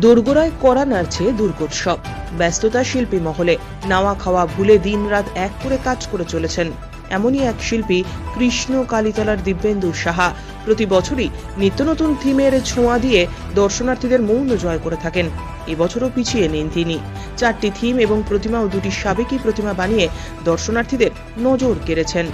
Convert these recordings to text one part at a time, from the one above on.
দোরগোড়ায় করা নাড়ছে দুর্গোৎসব। ব্যস্ততা শিল্পী মহলে। নাওয়া খাওয়া ভুলে দিনরাত এক করে কাজ করে চলেছেন। এমনই এক শিল্পী, কৃষ্ণ কালীতলার দিব্যেন্দু সাহা। প্রতি বছরই নিত্য নতুন থিমের ছোঁয়া দিয়ে দর্শনার্থীদের মৌন জয় করে থাকেন। এবছরও পিছিয়ে নেন তিনি। চারটি থিম এবং প্রতিমা ও দুটি সাবেকি প্রতিমা বানিয়ে দর্শনার্থীদের নজর কেড়েছেন।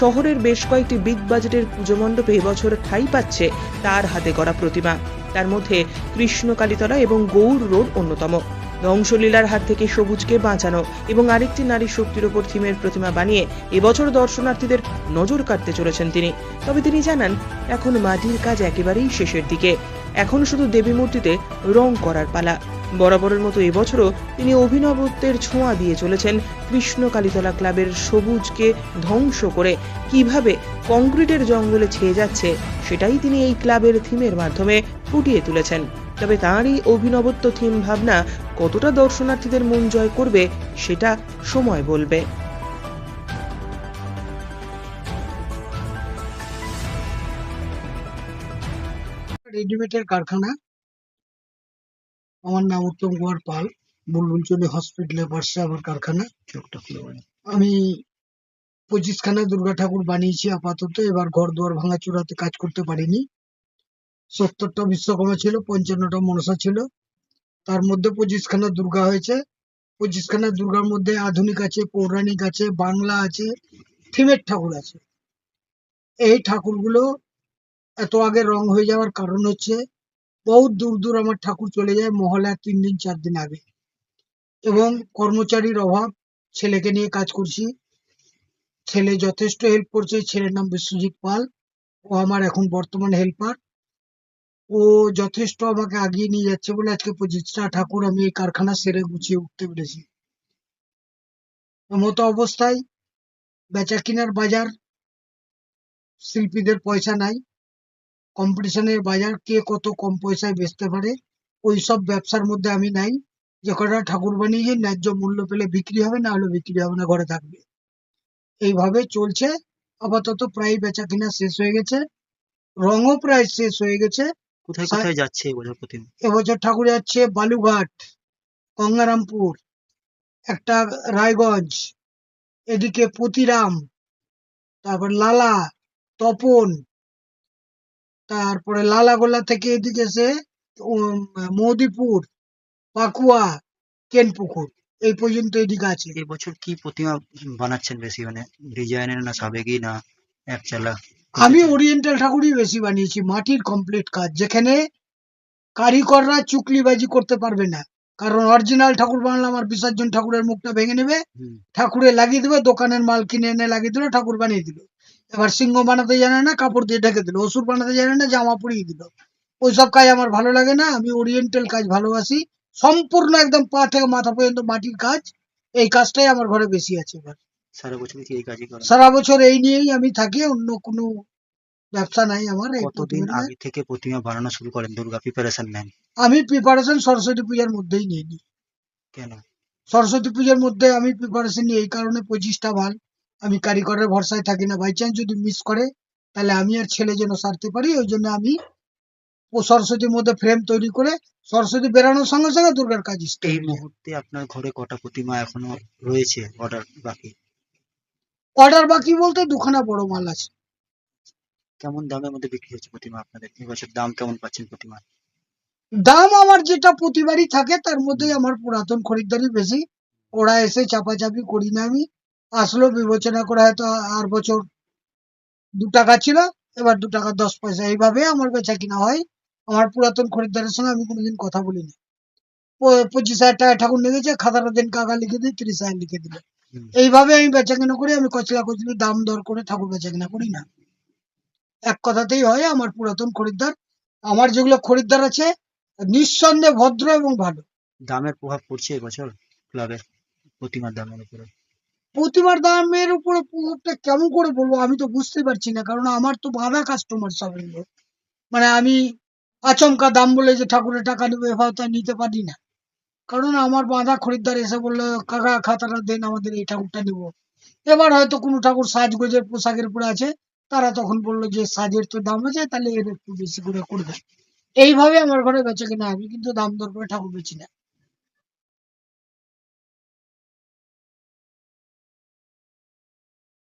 শহরের বেশ কয়েকটি বিগ বাজেটের পুজো মণ্ডপে এবছর ঠাঁই পাচ্ছে তার হাতে গড়া প্রতিমা। তার মধ্যে কৃষ্ণ কালীতলা এবং গৌর রোড অন্যতম। ধ্বংসলীলার হাত থেকে সবুজকে বাঁচানো এবং আরেকটি নারী শক্তির ওপর থিমের প্রতিমা বানিয়ে এবছর দর্শনার্থীদের নজর কাটতে চলেছেন তিনি। তবে তিনি জানান, এখন মাটির কাজ একেবারেই শেষের দিকে। এখন শুধু দেবী মূর্তিতে রং করার পালা। বরাবরের মতো এবছরও তিনি অভিনবত্বের ছোঁয়া দিয়ে চলেছেন কৃষ্ণ কালীতলা ক্লাবের সবুজকে ধ্বংস করে। কীভাবে কংক্রিটের জঙ্গলে ছেয়ে যাচ্ছে, সেটাই তিনি এই ক্লাবের থিমের মাধ্যমে ফুটিয়ে তুলেছেন। তবে তাঁরই অভিনবত্ব থিম ভাবনা কতটা দর্শনার্থীদের মন জয় করবে সেটা সময় বলবে। রেডিমেডের কারখানা। আমার নাম উত্তম কুমার পাল বুলবুলচন্ডী হসপিটালে পাশে আমার কারখানা। আমি পঁচিশখানা দুর্গা ঠাকুর বানিয়েছি আপাতত এবার ঘর দুয়ার ভাঙাচুরাতে কাজ করতে পারিনি। সত্তরটা বিশ্বকর্মা ছিল পঞ্চান্নটা মনসা ছিল। তার মধ্যে পঁচিশখানা দুর্গা হয়েছে। পঁচিশখানা দুর্গার মধ্যে আধুনিক আছে, পৌরাণিক আছে, বাংলা আছে, থিমের ঠাকুর আছে। এই ঠাকুরগুলো এত আগে রং হয়ে যাওয়ার কারণ হচ্ছে, বহুত দূর দূর আমার ঠাকুর চলে যায় মহলার তিন দিন, চার দিন আগে। এবং কর্মচারীর অভাব, ছেলেকে নিয়ে কাজ করছি। ছেলে যথেষ্ট হেল্প করছে, ছেলের নাম বিশ্বজিৎ পাল। ও আমার এখন বর্তমান হেল্পার ও যথেষ্ট আমাকে আগিয়ে নিয়ে যাচ্ছে বলে আজকে পঁচিশটা ঠাকুর আমি এই কারখানা সেরে গুছিয়ে উঠতে পেরেছি। মতো অবস্থায় বেচা কিনার বাজার, শিল্পীদের পয়সা নাই কম্পিটিশনের বাজার কে কত কম পয়সায় বেচতে পারে ওই সব ব্যবসার মধ্যে আমি নাই, যে কটা ঠাকুর বানিয়ে ন্যায্য মূল্য পেলে বিক্রি হবে না হলে বিক্রি হবে না, ঘরে থাকবে। এইভাবে চলছে, আপাতত প্রায় বেচা কিনা শেষ হয়ে গেছে, রঙও প্রায় শেষ হয়ে গেছে কোথায় কোথায় যাচ্ছে এবছর প্রতিমা এবছর ঠাকুর যাচ্ছে বালুঘাট গঙ্গারামপুর একটা রায়গঞ্জ এদিকে পুতিরাম তারপর লালা তপন তারপরে লালাগোলা থেকে এদিকে এসে মৌদিপুর পাকুয়া কেনপুকুর এই পর্যন্ত এদিকে আছে। এবছর কি প্রতিমা বানাচ্ছেন বেশি? মানে ডিজাইনের না সাবেকি না একচালা? আমি ওরিয়েন্টাল ঠাকুরই বেশি বানিয়েছি মাটির কমপ্লিট কাজ। যেখানে কারিগররা চুকলিবাজি করতে পারবে না। কারণ অরিজিনাল ঠাকুর বানালে আমার বিসর্জন ঠাকুরের মুখটা ভেঙে নেবে ঠাকুরে লাগিয়ে দেবে দোকানের মাল কিনে এনে লাগিয়ে দিল ঠাকুর বানিয়ে দিল। এবার সিংহ বানাতে জানে না কাপড় দিয়ে ঢেকে দিল অসুর বানাতে জানে না জামা পরিয়ে দিল। ওইসব কাজ আমার ভালো লাগে না আমি ওরিয়েন্টাল কাজ ভালোবাসি। সম্পূর্ণ একদম পা থেকে মাথা পর্যন্ত মাটির কাজ এই কাজটাই আমার ঘরে বেশি আছে এবার। সারা বছর কি এই কাজই করেন সারা বছর এই নিয়েই আমি থাকি অন্য কোনো ব্যবসা নাই আমার এই কতদিন আগে থেকে প্রতিমা বানানো শুরু করেন? দুর্গা প্রিপারেশন নেন। আমি প্রিপারেশন সরস্বতী পূজার মধ্যেই নিয়ে নিই কেন? সরস্বতী পূজার মধ্যে আমি প্রিপারেশন নিই এই কারণে পঁচিশটা ভালো আমি কারিগরের ভরসায় থাকি না। বাই চান্স যদি মিস করে তাহলে আমি আর ছেলে যেন সারতে পারি ওই জন্য আমি ও সরস্বতীর মধ্যে ফ্রেম তৈরি করে সরস্বতী বেরানোর সঙ্গে সঙ্গে দুর্গার কাজ এই। মুহূর্তে আপনার ঘরে কটা প্রতিমা এখনও রয়েছে অর্ডার বাকি? অর্ডার বাকি বলতে দুখানা বড় মাল আছে। কেমন দামের মধ্যে বিক্রি হচ্ছে প্রতিমা আপনাদের? এবছর দাম কেমন পাচ্ছেন প্রতিমা? দাম আমার যেটা প্রতিবারই থাকে তার মধ্যেই আমার পুরাতন খরিদ্দারি বেশি। ওরা এসে চাপাচাপি করি না আমি। আসলো বিবেচনা করে হয়তো আর বছর দু টাকা ছিল এবার দু টাকা দশ পয়সা এইভাবে আমার বেচা কিনা হয়। আমার পুরাতন খরিদ্দারের সঙ্গে আমি কোনোদিন কথা বলিনি। প- পঁচিশ হাজার টাকা ঠাকুর নিয়ে গেছে খাতাটা দিন কাকা লিখে দিই তিরিশ হাজার লিখে দিল। এইভাবে আমি বেচা কিনা করি আমি কচলা কচলি দাম দর করে ঠাকুর বেচা কিনা করি না। এক কথাতেই হয় আমার পুরাতন খরিদ্দার আমার যেগুলো খরিদ্দার আছে নিঃসন্দেহে ভদ্র এবং ভালো। দামের প্রভাব পড়ছে এবছর ক্লাবের প্রতিমার দামের উপরে? প্রতিমার দামের উপরে প্রভাবটা কেমন করে বলব আমি তো বুঝতে পারছি না কারণ আমার তো বাধা কাস্টমার সব মানে আমি আচমকা দাম বলে যে ঠাকুরের টাকা নেব এভাবে তো নিতে পারি না। কারণ আমার বাঁধা খরিদ্দার এসে বলল, কাকা, খাতাটা দেন আমাদের, এই ঠাকুরটা নিবো। এবার হয়তো কোনো ঠাকুর সাজগোজের পোশাকের উপরে আছে, তারা তখন বলল যে, সাজের তো দাম আছে, তাহলে এর একটু বেশি করে করবে। এইভাবে আমার ঘরে বেচা কেনা, আমি কিন্তু দাম দর করে ঠাকুর বেচি না।